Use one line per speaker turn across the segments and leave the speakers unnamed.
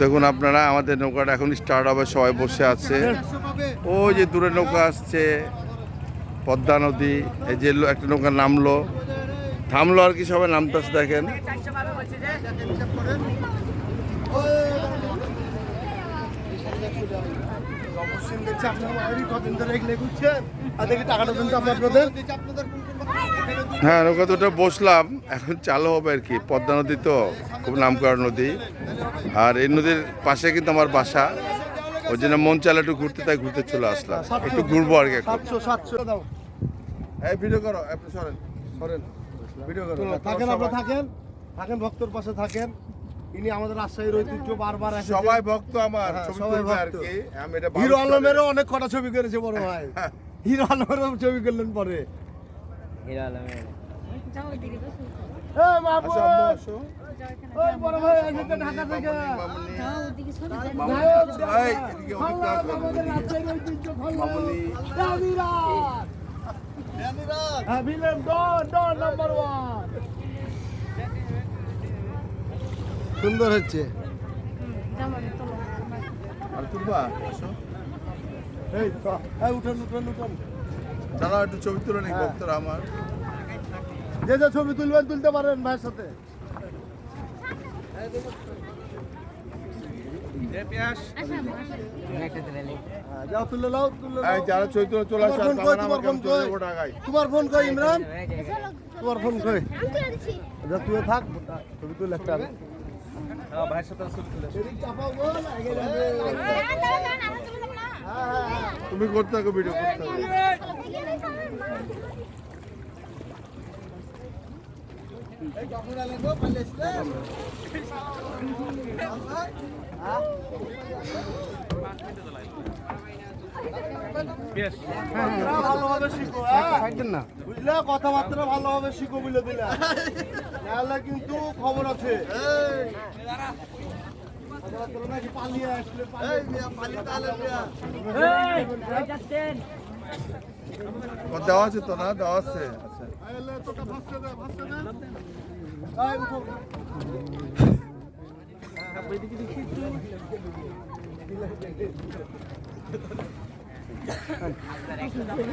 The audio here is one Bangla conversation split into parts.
দেখুন আপনারা আমাদের নৌকাটা এখন স্টার্ট হবে সবাই বসে আছে। ওই যে দূরে নৌকা আসছে পদ্মা নদী এই যে একটা নৌকা নামলো। থামলো আর কি সবাই নামতেছে দেখেন।
অবশ্যই দেখছি আপনার বাড়ি কদিন ধরে এগুলো ঘুরছেন। আর দেখি টাকাটা দিন আপনাদের।
হ্যাঁ নৌকা দুটো বসলাম। এখন চালু হবে আর কি। পদ্মা নদী তো খুব নাম করা নদী। আর এই নদীর পাশে কিন্তু আমার বাসা। ওই জন্য মন চালে একটু ঘুরতে তাই ঘুরতে চলে আসলাম। একটু ঘুরবো আর কি এই ভিডিও করো আপনি সরেন সরেন। ভিডিও করো
থাকেন আপনারা থাকেন। থাকেন ভক্তর পাশে থাকেন। ইনি আমাদের রাজশাহীর ঐতিহ্য বারবার।
সবাই ভক্ত আমার
হ্যাঁ, সবাই ভক্ত। হিরো আলমেরও অনেক কটা ছবি করেছে বড় ভাই। হিরো আলমেরও ছবি করলেন পরে। সুন্দর হচ্ছে।
আর তুলবা
এই উঠুন উঠুন উঠুন।
দাঁড়াও একটু ছবি তুলে নি
হ্যাঁ।
ভক্তরা আমার।
যে যে ছবি তুলবেন তুলতে পারেন ভাইয়ের সাথে। হ্যাঁ, তোমার ফোন কই, ইমরান? তোমার ফোন কই? যা তুই থাক ছবি তুলে একটা।
তুমি করতে থাকো ভিডিও করতে থাকো
ভালোভাবে শিখো হ্যাঁ? বুঝলে কথাবার্তা ভালোভাবে শিখো বুঝলে দিলে নাহলে কিন্তু খবর আছে পালিয়ে আসলে
ও, দেওয়া আছে তো না? দেওয়া আছে।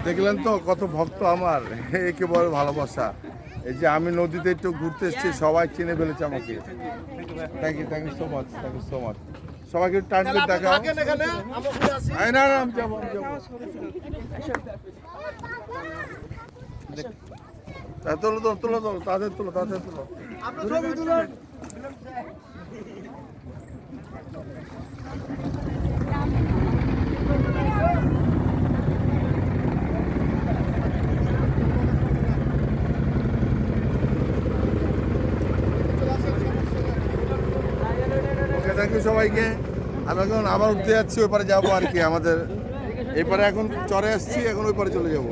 দেখলেন তো কত ভক্ত আমার। একেবারে ভালোবাসা। এই যে আমি নদীতে একটু ঘুরতে এসেছি, সবাই চিনে ফেলেছে আমাকে। Thank you thank you so much thank you so much সবাইকে টাইম করে দেখাও এই না না আমি যাব আমি যাব তা তোলো তোলো তোলো তোলো তাদের তোলো তাদের তোলো
আপনার ছবি তুলেন
ওকে থ্যাংক ইউ সবাইকে। আমি এখন আবার উঠতে যাচ্ছি, ওই পারে যাব আর কি আমাদের। এই পারে এখন চরে আসছি, এখন ওই পারে চলে যাব।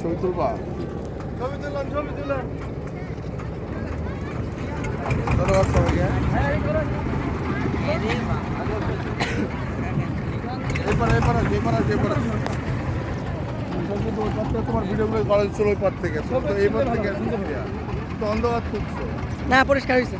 ছবি তুলবা? ধন্যবাদ সবাইকে। কলেজ ওই পার থেকে
না, পরিষ্কার হয়েছে।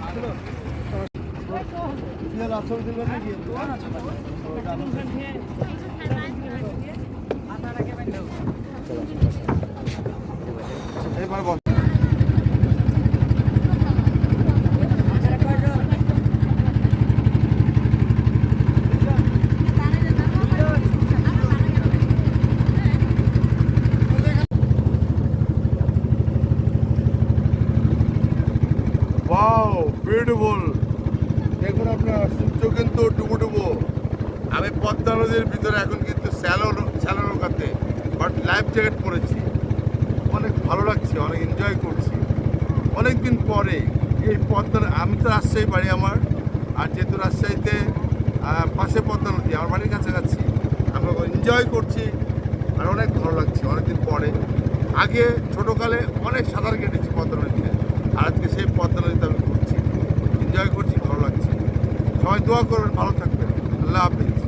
এইবার বল। ওয়াও বিউটিফুল দেখুন আপনার সূর্য কিন্তু ডুবো ডুবো আমি পদ্মা নদীর ভিতরে এখন কিন্তু স্যালো স্যালো নৌকাতে বাট লাইফ জ্যাকেট পরেছি। অনেক ভালো লাগছে, অনেক এনজয় করছি। অনেক দিন পরে এই পদ্মার আমি তো রাজশাহী বাড়ি আমার, আর যেহেতু রাজশাহীতে পাশে পদ্মা নদী, আমার বাড়ির কাছাকাছি আমি এনজয় করছি আর অনেক ভালো লাগছে অনেকদিন পরে। আগে ছোটোকালে অনেক সাঁতার কেটেছি পদ্মা নদীতে, আর আজকে সেই পদ্মা নদীতে আমি ঘুরছি। এনজয় করছি সবাই দোয়া করবেন ভালো থাকবেন। আল্লাহ হাফিজ।